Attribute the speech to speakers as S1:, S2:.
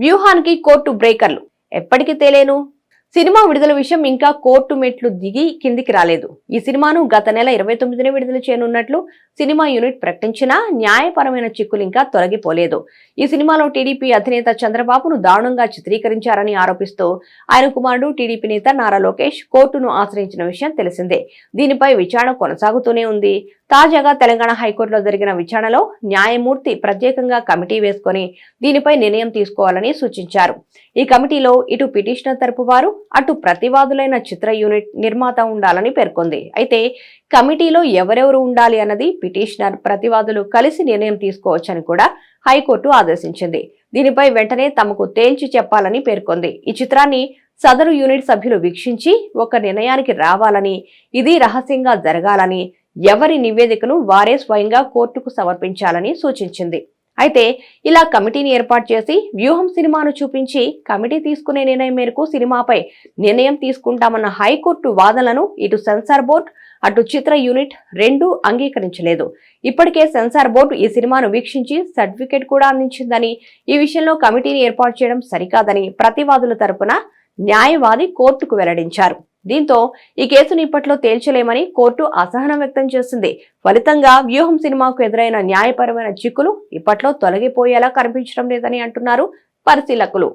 S1: వ్యూహానికి కోర్టు బ్రేకర్లు. ఎప్పటికీ తేలేను. సినిమా విడుదల విషయం ఇంకా కోర్టు మెట్లు దిగి కిందికి రాలేదు. ఈ సినిమాను గత నెల ఇరవై తొమ్మిదిన విడుదల చేయనున్నట్లు సినిమా యూనిట్ ప్రకటించినా న్యాయపరమైన చిక్కులు ఇంకా తొలగిపోలేదు. ఈ సినిమాలో టీడీపీ అధినేత చంద్రబాబును దారుణంగా చిత్రీకరించారని ఆరోపిస్తూ ఆయన కుమారుడు టీడీపీ నేత నారా లోకేష్ కోర్టును ఆశ్రయించిన విషయం తెలిసిందే. దీనిపై విచారణ కొనసాగుతూనే ఉంది. తాజాగా తెలంగాణ హైకోర్టులో జరిగిన విచారణలో న్యాయమూర్తి ప్రత్యేకంగా కమిటీ వేసుకొని దీనిపై నిర్ణయం తీసుకోవాలని సూచించారు. ఈ కమిటీలో ఇటు పిటిషనర్ తరపు వారు అటు ప్రతివాదులైన చిత్ర యూనిట్ నిర్మాత ఉండాలని పేర్కొంది. అయితే కమిటీలో ఎవరెవరు ఉండాలి అన్నది పిటిషనర్ ప్రతివాదులు కలిసి నిర్ణయం తీసుకోవచ్చని కూడా హైకోర్టు ఆదేశించింది. దీనిపై వెంటనే తమకు తేల్చి చెప్పాలని పేర్కొంది. ఈ చిత్రాన్ని సదరు యూనిట్ సభ్యులు వీక్షించి ఒక నిర్ణయానికి రావాలని ఇది రహస్యంగా జరగాలని ఎవరి నివేదికను వారే స్వయంగా కోర్టుకు సమర్పించాలని సూచించింది. అయితే ఇలా కమిటీని ఏర్పాటు చేసి వ్యూహం సినిమాను చూపించి కమిటీ తీసుకునే నిర్ణయం మేరకు సినిమాపై నిర్ణయం తీసుకుంటామన్న హైకోర్టు వాదనలను ఇటు సెన్సార్ బోర్డు అటు చిత్ర యూనిట్ రెండూ అంగీకరించలేదు. ఇప్పటికే సెన్సార్ బోర్డు ఈ సినిమాను వీక్షించి సర్టిఫికెట్ కూడా అందించిందని ఈ విషయంలో కమిటీని ఏర్పాటు చేయడం సరికాదని ప్రతివాదుల తరపున న్యాయవాది కోర్టుకు వెల్లడించారు. దీంతో ఈ కేసును ఇప్పట్లో తేల్చలేమని కోర్టు అసహనం వ్యక్తం చేసింది. ఫలితంగా వ్యూహం సినిమాకు ఎదురైన న్యాయపరమైన చిక్కులు ఇప్పట్లో తొలగిపోయేలా కనిపించడం లేదని అంటున్నారు పరిశీలకులు.